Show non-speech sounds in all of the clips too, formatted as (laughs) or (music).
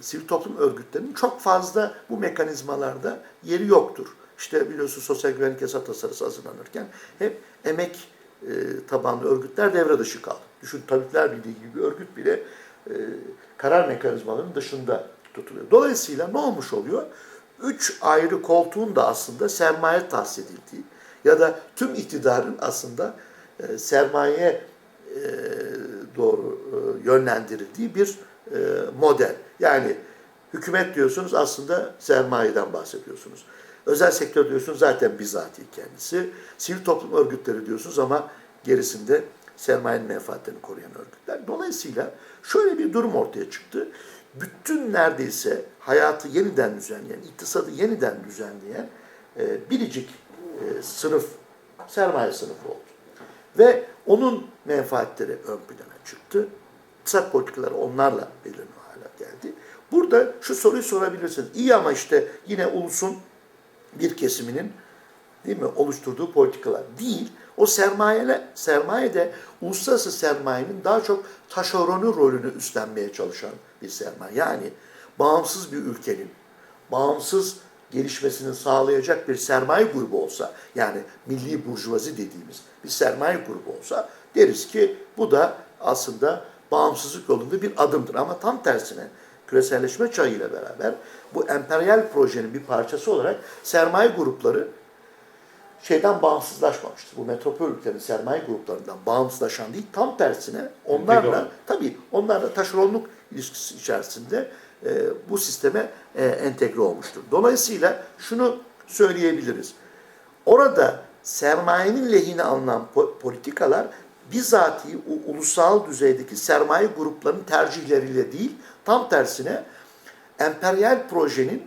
sivil toplum örgütlerinin çok fazla bu mekanizmalarda yeri yoktur. İşte biliyorsun sosyal güvenlik yasa tasarısı hazırlanırken hep emek e, tabanlı örgütler devre dışı kaldı. Düşün Tabipler Birliği gibi bir örgüt bile e, karar mekanizmalarının dışında tutuluyor. Dolayısıyla ne olmuş oluyor? Üç ayrı koltuğun da aslında sermaye tahsis edildiği ya da tüm iktidarın aslında e, sermaye e, doğru e, yönlendirildiği bir e, model. Yani hükümet diyorsunuz aslında sermayeden bahsediyorsunuz. Özel sektör diyorsunuz zaten bizatihi kendisi. Sivil toplum örgütleri diyorsunuz ama gerisinde sermayenin menfaatlerini koruyan örgütler. Dolayısıyla şöyle bir durum ortaya çıktı. Bütün neredeyse hayatı yeniden düzenleyen, iktisadı yeniden düzenleyen e, biricik e, sınıf, sermaye sınıfı oldu. Ve onun menfaatleri ön plana çıktı. İktisat politikaları onlarla geldi. Burada şu soruyu sorabilirsiniz. İyi ama işte yine ulusun bir kesiminin değil mi oluşturduğu politikalar değil. O sermayeyle sermaye de uluslararası sermayenin daha çok taşeronu rolünü üstlenmeye çalışan bir sermaye. Yani bağımsız bir ülkenin bağımsız gelişmesini sağlayacak bir sermaye grubu olsa, yani milli burjuvazi dediğimiz bir sermaye grubu olsa deriz ki bu da aslında bağımsızlık yolunda bir adımdır. Ama tam tersine küreselleşme çağıyla beraber bu emperyal projenin bir parçası olarak sermaye grupları şeyden bağımsızlaşmamıştır. Bu metropol ülkelerin sermaye gruplarından bağımsızlaşan değil, tam tersine onlarla, tabii onlarla taşeronluk ilişkisi içerisinde e, bu sisteme e, entegre olmuştur. Dolayısıyla şunu söyleyebiliriz. Orada sermayenin lehine alınan po- politikalar bizatihi u- ulusal düzeydeki sermaye gruplarının tercihleriyle değil, tam tersine emperyal projenin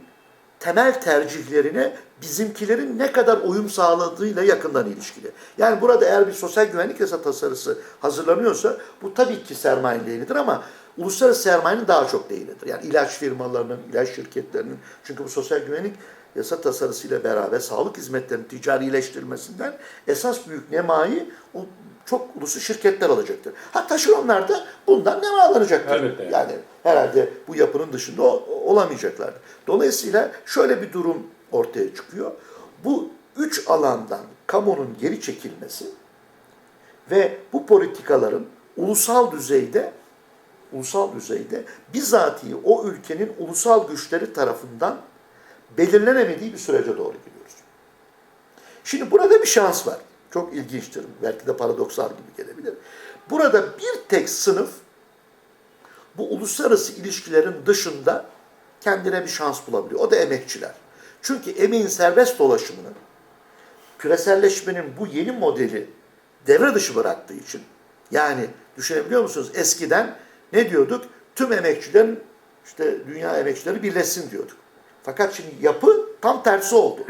temel tercihlerine bizimkilerin ne kadar uyum sağladığıyla yakından ilişkili. Yani burada eğer bir sosyal güvenlik yasa tasarısı hazırlanıyorsa bu tabii ki sermayenin lehinidir ama uluslararası sermayenin daha çok lehinidir. Yani ilaç firmalarının, ilaç şirketlerinin çünkü bu sosyal güvenlik yasa tasarısıyla beraber sağlık hizmetlerinin ticarileştirilmesinden esas büyük nemayı o çok uluslu şirketler alacaktır. Ha taşeronlar da bundan nemalanacaklar. Elbette yani. Yani herhalde bu yapının dışında o- olamayacaklardır. Dolayısıyla şöyle bir durum ortaya çıkıyor. Bu üç alandan kamunun geri çekilmesi ve bu politikaların ulusal düzeyde ulusal düzeyde bizatihi o ülkenin ulusal güçleri tarafından belirlenemediği bir sürece doğru gidiyoruz. Şimdi burada bir şans var. Çok ilginçtir. Belki de paradoksal gibi gelebilir. Burada bir tek sınıf bu uluslararası ilişkilerin dışında kendine bir şans bulabiliyor. O da emekçiler. Çünkü emeğin serbest dolaşımını küreselleşmenin bu yeni modeli devre dışı bıraktığı için yani düşünebiliyor musunuz? Eskiden ne diyorduk? Tüm emekçilerin işte dünya emekçileri birleşsin diyorduk. Fakat şimdi yapı tam tersi oldu.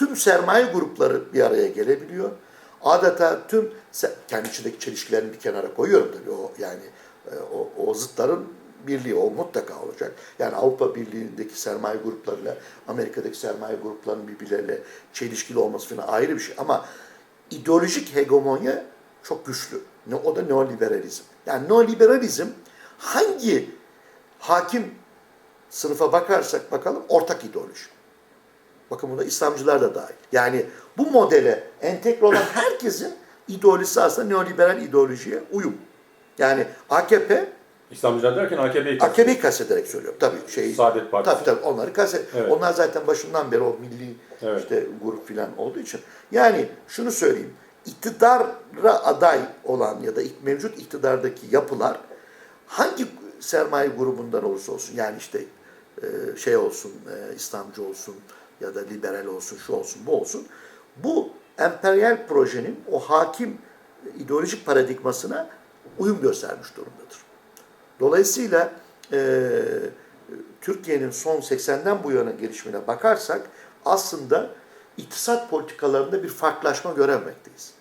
Tüm sermaye grupları bir araya gelebiliyor. Adeta tüm kendi içindeki çelişkilerini bir kenara koyuyorum tabii o yani e, o, o zıtların birliği o mutlaka olacak. Yani Avrupa Birliği'ndeki sermaye gruplarıyla Amerika'daki sermaye gruplarının birbirleriyle çelişkili olması falan ayrı bir şey. Ama ideolojik hegemonya çok güçlü. Ne, o da neoliberalizm. Yani neoliberalizm hangi hakim sınıfa bakarsak bakalım ortak ideoloji. Bakın bunda İslamcılar da dahil. Yani bu modele entegre olan herkesin ideolojisi aslında neoliberal ideolojiye uyum. Yani AKP, İslamcılar derken AKP'yi AKP'yi kastederek söylüyorum. Tabii şey, Saadet Partisi. Tabii tabii onları kastet. Evet. Onlar zaten başından beri o milli Evet. işte grup filan olduğu için. Yani şunu söyleyeyim. İktidara aday olan ya da mevcut iktidardaki yapılar hangi sermaye grubundan olursa olsun yani işte e, şey olsun, e, İslamcı olsun ya da liberal olsun, şu olsun, bu olsun. Bu emperyal projenin o hakim ideolojik paradigmasına uyum göstermiş durumdadır. Dolayısıyla e, Türkiye'nin son 80'den bu yana gelişimine bakarsak aslında iktisat politikalarında bir farklılaşma göremekteyiz.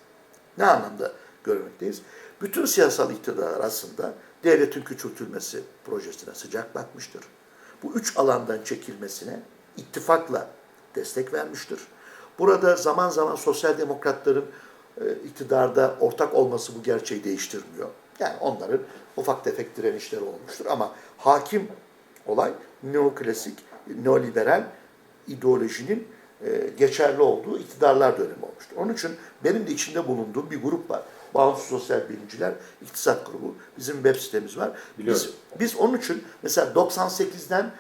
Ne anlamda görmekteyiz? Bütün siyasal iktidarlar aslında devletin küçültülmesi projesine sıcak bakmıştır. Bu üç alandan çekilmesine ittifakla destek vermiştir. Burada zaman zaman sosyal demokratların e, iktidarda ortak olması bu gerçeği değiştirmiyor. Yani onların ufak tefek direnişleri olmuştur ama hakim olay neoklasik, neoliberal ideolojinin e, geçerli olduğu iktidarlar dönemi olmuştur. Onun için benim de içinde bulunduğum bir grup var. Bağımsız Sosyal Bilimciler İktisat Grubu. Bizim web sitemiz var. Biliyorum. Biz, biz onun için mesela 98'den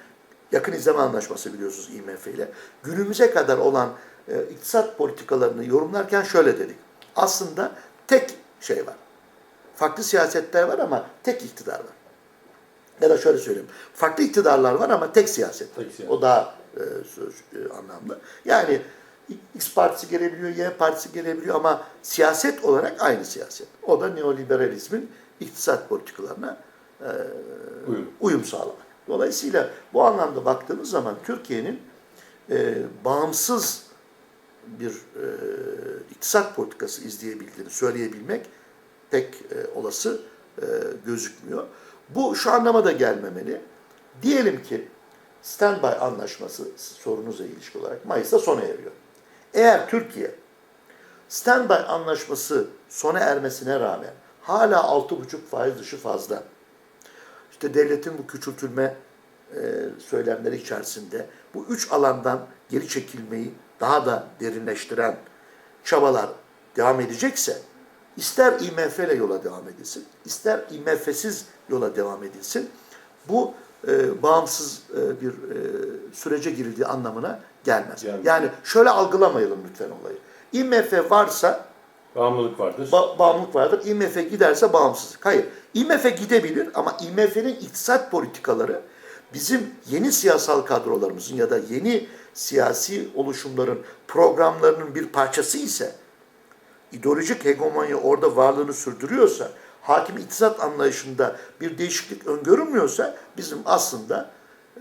yakın izleme anlaşması biliyorsunuz IMF ile günümüze kadar olan e, iktisat politikalarını yorumlarken şöyle dedik. Aslında tek şey var. Farklı siyasetler var ama tek iktidar var. Ya da şöyle söyleyeyim. Farklı iktidarlar var ama tek siyaset. Tek siyaset. O daha e, söz e, anlamlı. Yani X partisi gelebiliyor, Y partisi gelebiliyor ama siyaset olarak aynı siyaset. O da neoliberalizmin iktisat politikalarına e, Uyum. uyum sağlamak. Dolayısıyla bu anlamda baktığımız zaman Türkiye'nin e, bağımsız bir e, iktisat politikası izleyebildiğini söyleyebilmek pek e, olası e, gözükmüyor. Bu şu anlama da gelmemeli. Diyelim ki standby anlaşması sorunuza ilişkin olarak Mayıs'ta sona eriyor. Eğer Türkiye standby anlaşması sona ermesine rağmen hala 6,5 faiz dışı fazla işte devletin bu küçültülme e, söylemleri içerisinde bu üç alandan geri çekilmeyi daha da derinleştiren çabalar devam edecekse ister IMF ile yola devam edilsin, ister IMF'siz yola devam edilsin. Bu e, bağımsız e, bir e, sürece girildiği anlamına gelmez. Yani- Yani şöyle algılamayalım lütfen olayı. IMF varsa Bağımlılık vardır. ba- bağımlılık vardır. IMF giderse bağımsızlık. Hayır. IMF gidebilir ama IMF'nin iktisat politikaları bizim yeni siyasal kadrolarımızın ya da yeni siyasi oluşumların programlarının bir parçası ise ideolojik hegemonya orada varlığını sürdürüyorsa, hakim iktisat anlayışında bir değişiklik öngörülmüyorsa bizim aslında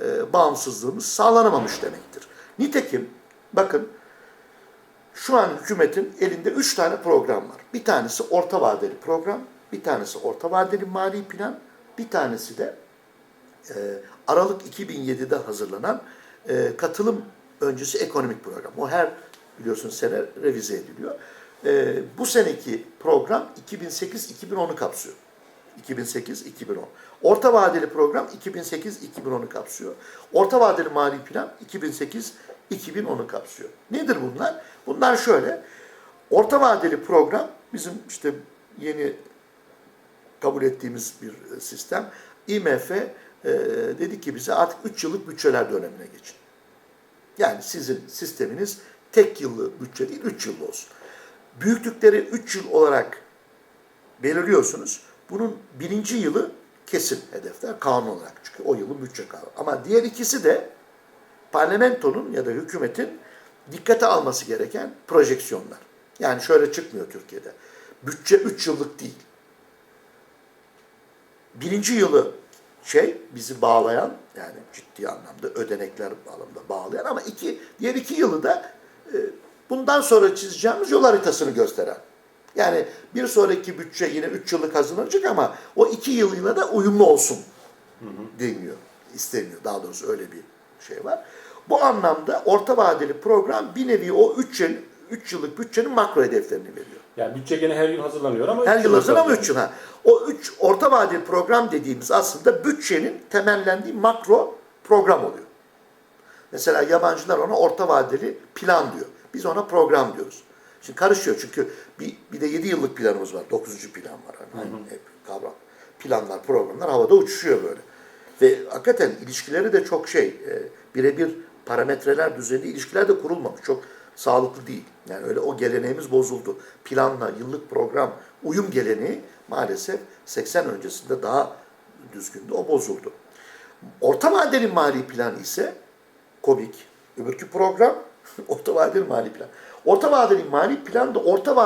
e, bağımsızlığımız sağlanamamış demektir. Nitekim bakın şu an hükümetin elinde üç tane program var. Bir tanesi orta vadeli program, bir tanesi orta vadeli mali plan, bir tanesi de e, Aralık 2007'de hazırlanan e, katılım öncesi ekonomik program. O her biliyorsun sene revize ediliyor. E, bu seneki program 2008-2010'u kapsıyor. 2008-2010. Orta vadeli program 2008-2010'u kapsıyor. Orta vadeli mali plan 2008-2010'u kapsıyor. Nedir bunlar? Bunlar şöyle. Orta vadeli program bizim işte yeni kabul ettiğimiz bir e, sistem. IMF e, dedi ki bize artık 3 yıllık bütçeler dönemine geçin. Yani sizin sisteminiz tek yıllı bütçe değil 3 yıllı olsun. Büyüklükleri 3 yıl olarak belirliyorsunuz. Bunun birinci yılı kesin hedefler kanun olarak çünkü o yılın bütçe kanunu. Ama diğer ikisi de parlamentonun ya da hükümetin dikkate alması gereken projeksiyonlar. Yani şöyle çıkmıyor Türkiye'de. Bütçe 3 yıllık değil. Birinci yılı şey bizi bağlayan yani ciddi anlamda ödenekler bağlamında bağlayan ama iki, diğer iki yılı da e, bundan sonra çizeceğimiz yol haritasını gösteren. Yani bir sonraki bütçe yine 3 yıllık hazırlanacak ama o iki yılıyla da uyumlu olsun deniyor. isteniyor. Daha doğrusu öyle bir şey var. Bu anlamda orta vadeli program bir nevi o 3 yıl, 3 yıllık bütçenin makro hedeflerini veriyor. Yani bütçe gene her yıl hazırlanıyor ama Her yıl hazırlanıyor hazırlanıyor. 3 yıl. Ha. O 3 orta vadeli program dediğimiz aslında bütçenin temellendiği makro program oluyor. Mesela yabancılar ona orta vadeli plan diyor. Biz ona program diyoruz. Şimdi karışıyor çünkü bir, bir de 7 yıllık planımız var. 9. plan var. Yani aynı hep kavram. Planlar, programlar havada uçuşuyor böyle. Ve hakikaten ilişkileri de çok şey, e, birebir parametreler düzeyinde ilişkiler de kurulmamış. Çok sağlıklı değil. Yani öyle o geleneğimiz bozuldu. Planla, yıllık program, uyum geleneği maalesef 80 öncesinde daha düzgündü. O bozuldu. Orta vadeli mali plan ise komik. Öbürkü program (laughs) orta vadeli mali plan. Orta vadeli mali plan da orta vadeli